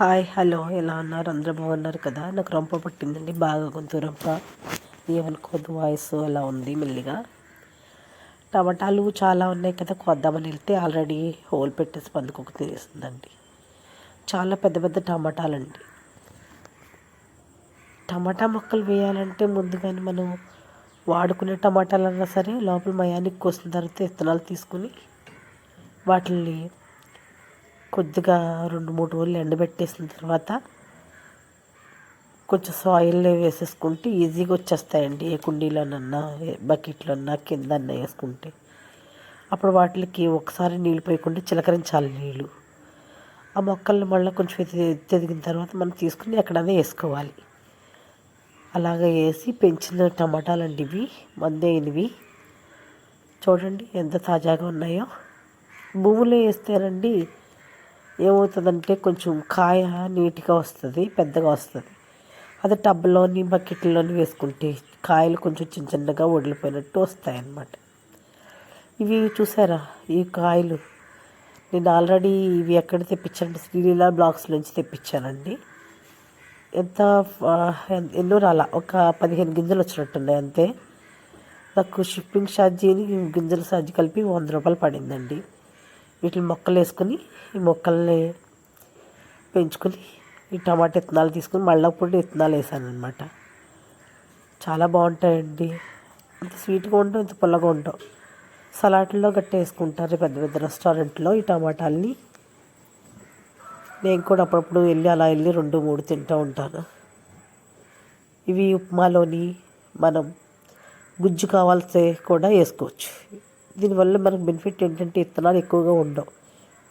Hi hello. ఎలా ఉన్నారు? అందరూ బాగున్నారు కదా? నాకు రొంప పట్టిందండి. బాగా గొంతు రొంప. ఏమనుకోద్దు వాయిస్ అలా ఉంది మెల్లిగా. టమాటాలు చాలా ఉన్నాయి కదా కొద్దామని వెళ్తే ఆల్రెడీ హోల్ పెట్టేసి పందుకొక తినేసిందండి. చాలా పెద్ద పెద్ద టమాటాలండి. టమాటా మొక్కలు వేయాలంటే ముందుగానే మనం వాడుకునే టమాటాలు అన్నా సరే లోపల మయానికి కోసిన తర్వాత విత్తనాలు తీసుకుని వాటిని కొద్దిగా రెండు మూడు రోజులు ఎండబెట్టేసిన తర్వాత కొంచెం సాయిల్ వేసేసుకుంటే ఈజీగా వచ్చేస్తాయండి. ఏ కుండీలోనన్నా బకెట్లోనన్నా బకెట్లోన్నా కింద వేసుకుంటే. అప్పుడు వాటికి ఒకసారి నీళ్ళు పోయకుండా చిలకరించాలి నీళ్ళు. ఆ మొక్కల్ని మళ్ళీ కొంచెం తెదిగిన ఎదిగిన తర్వాత మనం తీసుకుని ఎక్కడైనా వేసుకోవాలి. అలాగ వేసి పెంచిన టమాటాలండి ఇవి మందేనివి చూడండి ఎంత తాజాగా ఉన్నాయో. భూములో వేస్తేనండి ఏమవుతుందంటే కొంచెం కాయ నీట్గా వస్తుంది పెద్దగా వస్తుంది. అది టబ్లోని బకెట్లోని వేసుకుంటే కాయలు కొంచెం చిన్న చిన్నగా వదిలిపోయినట్టు వస్తాయన్నమాట. ఇవి చూసారా? ఈ కాయలు. నేను ఆల్రెడీ ఇవి ఎక్కడ తెప్పించానంటే శ్రీలీలా బ్లాక్స్ నుంచి తెప్పించానండి. ఎంత ఎన్నో రాలా? ఒక పదిహేను గింజలు వచ్చినట్టున్నాయి అంతే. నాకు షిప్పింగ్ ఛార్జీని గింజల ఛార్జీ కలిపి వంద రూపాయలు పడిందండి. వీటిని మొక్కలు వేసుకుని ఈ మొక్కల్ని పెంచుకుని ఈ టమాటా విత్తనాలు తీసుకుని మళ్ళీ అప్పుడు విత్తనాలు వేసాను అనమాట చాలా బాగుంటాయండి. ఇంత స్వీట్గా ఉండవు ఇంత పుల్లగా ఉండవు సలాడ్లో గట్ట వేసుకుంటారు పెద్ద పెద్ద రెస్టారెంట్లో ఈ టమాటాలని. నేను కూడా అప్పుడప్పుడు వెళ్ళి అలా వెళ్ళి రెండు మూడు తింటూ ఉంటాను. ఇవి ఉప్మాలోని మనం గుజ్జు కావాల్సి కూడా వేసుకోవచ్చు. దీనివల్ల మనకు బెనిఫిట్ ఏంటంటే ఇత్తనాలు ఎక్కువగా ఉండవు.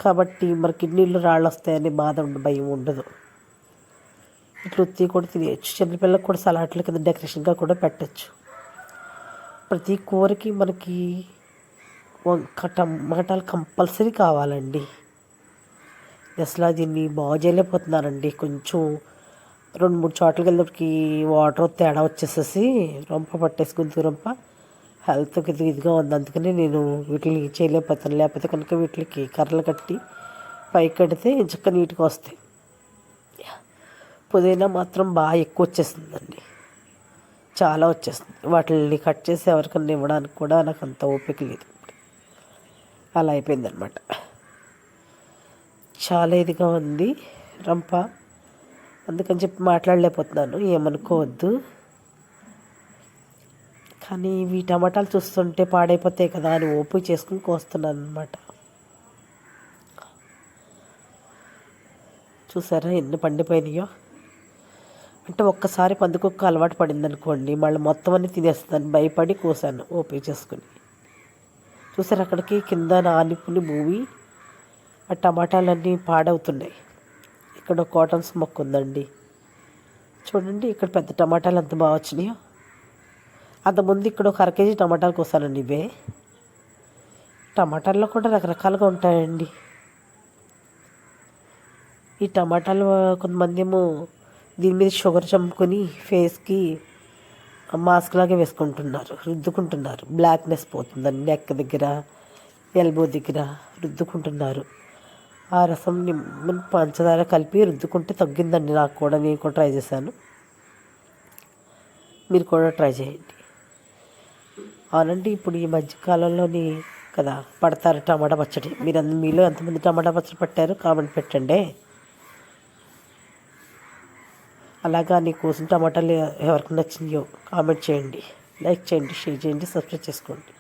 కాబట్టి మన కిడ్నీలో రాళ్ళు వస్తాయని బాధ ఉండ భయం ఉండదు. ఇట్లా ఉత్తి కూడా తినేయచ్చు. చిన్నపిల్లలకు కూడా సలాడ్ల కింద డెకరేషన్గా కూడా పెట్టచ్చు. ప్రతి కూరకి మనకి టమాటాలు కంపల్సరీ కావాలండి. అసలు దీన్ని బాగు చేయలేకపోతున్నారండి. కొంచెం రెండు మూడు చోట్లకి వెళ్ళేప్పటికి వాటర్ తేడా వచ్చేసేసి రొంప పట్టేసి గొంతు రొంప. హెల్త్కి ఇది ఇదిగా ఉంది అందుకని నేను వీటిని చేయలేకపోతాను. లేకపోతే కనుక వీటికి కర్రలు కట్టి పైకి కడితే చక్క నీట్గా వస్తాయి. పుదీనా మాత్రం బాగా ఎక్కువ వచ్చేస్తుందండి. చాలా వచ్చేస్తుంది. వాటిని కట్ చేసి ఎవరికన్నా ఇవ్వడానికి కూడా నాకు అంత ఓపిక లేదు. అలా అయిపోయిందనమాట చాలా ఇదిగా ఉంది రంప. అందుకని చెప్పి మాట్లాడలేకపోతున్నాను. ఏమనుకోవద్దు. కానీ ఇవి టమాటాలు చూస్తుంటే పాడైపోతాయి కదా అని ఓపిక చేసుకుని కోస్తున్నాను అనమాట చూసారా ఎన్ని పండిపోయినాయో? అంటే ఒక్కసారి పందుకొక్క అలవాటు పడింది అనుకోండి మళ్ళీ మొత్తం అన్ని తినేస్తుందని భయపడి కోసాను ఓపిక చేసుకుని. చూసారు అక్కడికి కింద నానిపుని మూవి ఆ టమాటాలన్నీ పాడవుతున్నాయి. ఇక్కడ ఒక కాటన్స్ మొక్క ఉందండి చూడండి ఇక్కడ పెద్ద టమాటాలు ఎంత బాగా వచ్చినాయో. అంతకుముందు ఇక్కడ ఒక అర కేజీ టమాటాలు కోసానండి ఇవే. టమాటాల్లో కూడా రకరకాలుగా ఉంటాయండి. ఈ టమాటాలు కొంతమంది ఏమో దీని మీద షుగర్ చంపుకొని ఫేస్కి మాస్క్ లాగా వేసుకుంటున్నారు రుద్దుకుంటున్నారు. బ్లాక్నెస్ పోతుందని నెక్ దగ్గర ఎల్బో దగ్గర రుద్దుకుంటున్నారు. ఆ రసం నిమ్మ పంచదార కలిపి రుద్దుకుంటే తగ్గిందండి నాకు కూడా నేను కూడా ట్రై చేశాను. మీరు కూడా ట్రై చేయండి. అవునండి ఇప్పుడు ఈ మధ్యకాలంలోని కదా పడతారు టమాటా పచ్చడి. మీరు అంద మీలో ఎంతమంది టమాటా పచ్చడి పట్టారు కామెంట్ పెట్టండి. అలాగా నీ కోసం టమాటాలు ఎవరికి నచ్చినాయో కామెంట్ చేయండి. లైక్ చేయండి షేర్ చేయండి సబ్స్క్రైబ్ చేసుకోండి.